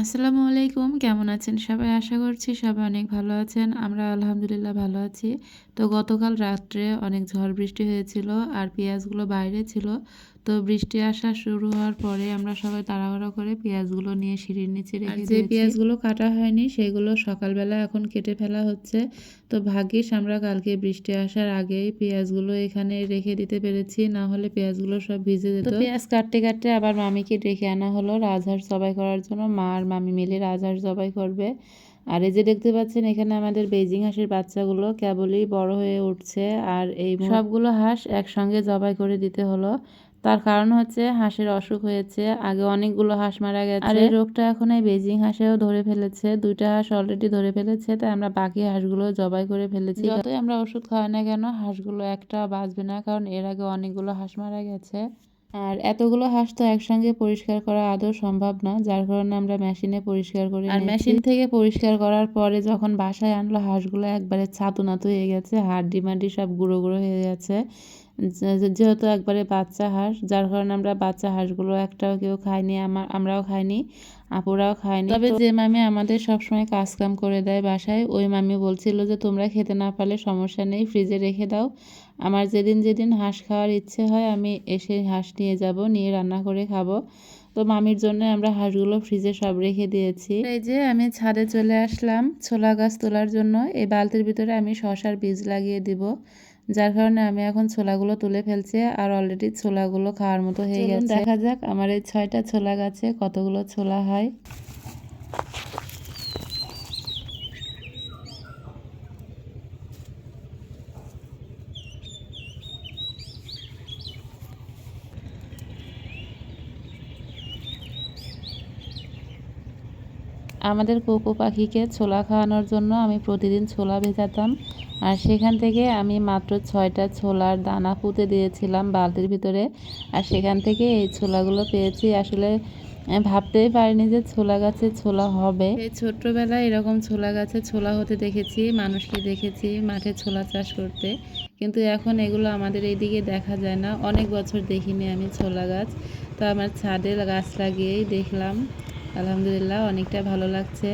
আসসালামু আলাইকুম, কেমন আছেন সবাই? আশা করছি সবাই অনেক ভালো আছেন। আমরা আলহামদুলিল্লাহ ভালো আছি। তো গতকাল রাত্রে অনেক ঝড় বৃষ্টি হয়েছিল আর পেঁয়াজগুলো বাইরে ছিল। তো বৃষ্টি আসা শুরু হওয়ার পরে আমরা সবাই তাড়াহুড়ো করে পেঁয়াজগুলো নিয়ে সিঁড়ির নিচে রেখে যে পেঁয়াজগুলো কাটা হয়নি সেগুলো সকালবেলা এখন কেটে ফেলা হচ্ছে। তো ভাগ্যিস আমরা কালকে বৃষ্টি আসার আগেই পেঁয়াজগুলো এখানে রেখে দিতে পেরেছি না হলে পেঁয়াজগুলো সব ভিজে যেত। পেঁয়াজ কাটতে কাটতে আবার মামিকে ডেকে আনা হলো রাজহাঁস জবাই করার জন্য। মা আর মামি মিলে রাজহাঁস জবাই করবে। আর এই যে দেখতে পাচ্ছেন এখানে আমাদের বেজিং হাঁসের বাচ্চাগুলো কেবলই বড় হয়ে উঠছে। আর এই সবগুলো হাঁস একসঙ্গে জবাই করে দিতে হলো। তার কারণ হচ্ছে হাঁসের অসুখ হয়েছে আগে অনেকগুলো হাঁস মারা গেছে। আর এই রোগটা এখন এই বেজিং হাঁসেও ধরে ফেলেছে দুইটা হাঁস অলরেডি ধরে ফেলেছে তাই আমরা বাকি হাঁসগুলো জবাই করে ফেলেছি। যতই আমরা ওষুধ খাওয়াই না কেন হাঁসগুলো একটা বাঁচবে না কারণ এর আগে অনেকগুলো হাঁস মারা গেছে। আর এতগুলো হাঁস তো একসঙ্গে পরিষ্কার করা আদৌ সম্ভব না যার কারণে আমরা মেশিনে পরিষ্কার করি আর মেশিন থেকে পরিষ্কার করার পরে যখন বাসায় আনলো হাঁসগুলো একবারে ছাতু নাতু হয়ে গেছে হাড্ডি মাড্ডি সব গুঁড়ো গুঁড়ো হয়ে গেছে। যেহেতু একবারে বাচ্চা হাঁস যার কারণে আমরা বাচ্চা হাঁসগুলো একটাও কেউ খাইনি আমার আমরাও খাইনি আপুরাও খায়নি তবে যে মামি আমাদের সবসময় কাজ কাম করে দেয় বাসায় ওই মামি বলছিল যে তোমরা খেতে না পারলে সমস্যা নেই ফ্রিজে রেখে দাও। আমার যেদিন যেদিন হাঁস খাওয়ার ইচ্ছে হয় আমি এসে হাঁস নিয়ে যাব নিয়ে রান্না করে খাব। তো মামির জন্য আমরা হাঁসগুলো ফ্রিজে সব রেখে দিয়েছি। এই যে আমি ছাদে চলে আসলাম ছোলা গাছ তোলার জন্য। এই বালতির ভিতরে আমি শশার বীজ লাগিয়ে দিব যার কারণে আমি এখন ছোলাগুলো তুলে ফেলছি আর অলরেডি ছোলাগুলো খাওয়ার মতো হয়ে গেছে। দেখা যাক আমার এই ছয়টা ছোলা গাছে কতগুলো ছোলা হয়। আমাদের কোকো পাখিকে ছোলা খাওয়ানোর জন্য আমি প্রতিদিন ছোলা ভেজাতাম। আর সেখান থেকে আমি মাত্র ছয়টা ছোলার দানা পুঁতে দিয়েছিলাম বালতির ভিতরে। আর সেখান থেকে এই ছোলাগুলো পেয়েছি। আসলে ভাবতেই পারিনি যে ছোলা গাছে ছোলা হবে। এই ছোট্টবেলায় এরকম ছোলা গাছে ছোলা হতে দেখেছি, মানুষকে দেখেছি মাঠে ছোলা চাষ করতে। কিন্তু এখন এগুলো আমাদের এইদিকে দেখা যায় না। অনেক বছর দেখিনি আমি ছোলা গাছ। তো আমার ছাদে গাছ লাগিয়েই দেখলাম। আলহামদুলিল্লাহ, অনেকটা ভালো লাগছে।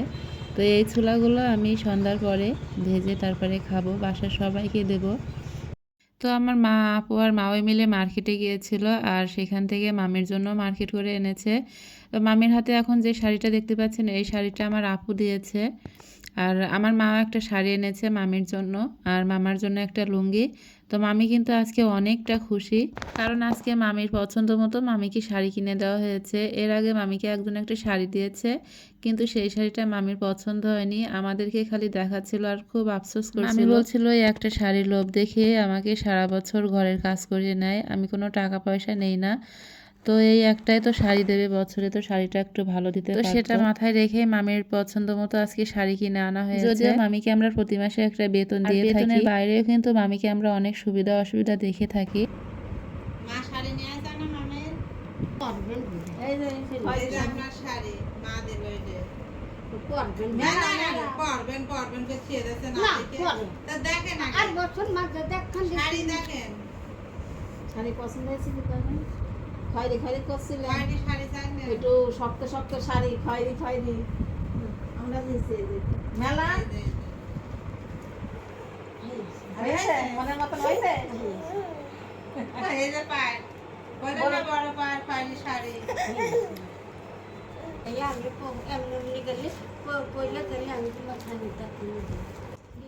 তো এই ছোলাগুলো আমি সন্ধ্যার পরে ভেজে তারপরে খাব, বাসার সবাইকে দেব। তো আমার মা, আপু আর মাওই মিলে মার্কেটে গিয়েছিল আর সেখান থেকে মামির জন্য মার্কেট করে এনেছে। তো মামির হাতে এখন যে শাড়িটা দেখতে পাচ্ছেন, এই শাড়িটা আমার আপু দিয়েছে। আর আমার মাও একটা শাড়ি এনেছে মামির জন্য, আর মামার জন্য একটা লুঙ্গি। তো মামি কিন্তু আজকে অনেকটা খুশি। কারণ আজকে মামির পছন্দ মতো মামিকে শাড়ি কিনে দেওয়া হয়েছে। এর আগে মামিকে একজন একটা শাড়ি দিয়েছে কিন্তু সেই শাড়িটা মামির পছন্দ হয়নি। আমাদেরকে খালি দেখাচ্ছিল আর খুব আফসোস করছিল। বলছিল এই একটা শাড়ির লোভ দেখে আমাকে সারা বছর ঘরের কাজ করিয়ে নেয়। আমি কোনো টাকা পয়সা নেই না। তো এই একটাই তো শাড়ি দেবে বছরে তো শাড়িটা একটু ভালো দিতে তো সেটা মাথায় রেখে মামির পছন্দ মতো আজকে শাড়ি কিনে আনা হয়েছে। যদিও মামিকে আমরা প্রতি মাসে একটা বেতন দিয়ে থাকি। বেতনের বাইরেও কিন্তু মামিকে আমরা অনেক সুবিধা অসুবিধা দেখে থাকি। মা শাড়ি নিয়ে না মামের। এই যে আপনার শাড়ি। মা দেবে দেখেন শাড়ি দেখেন। শাড়ি পছন্দ হয়েছে কি খয়রি খয়রি করছিলেন। কয়টি শাড়ি চাই না। একটু শক্ত শক্ত শাড়ি খয়রি খয়রি। আমরা যে মেলা। মনের মতন হয়েছে? এই যে পায় বলে বড় পায় পায়নি শাড়ি।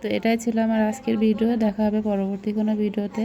তো এটাই ছিল আমার আজকের ভিডিও। দেখা হবে পরবর্তী কোনো ভিডিওতে।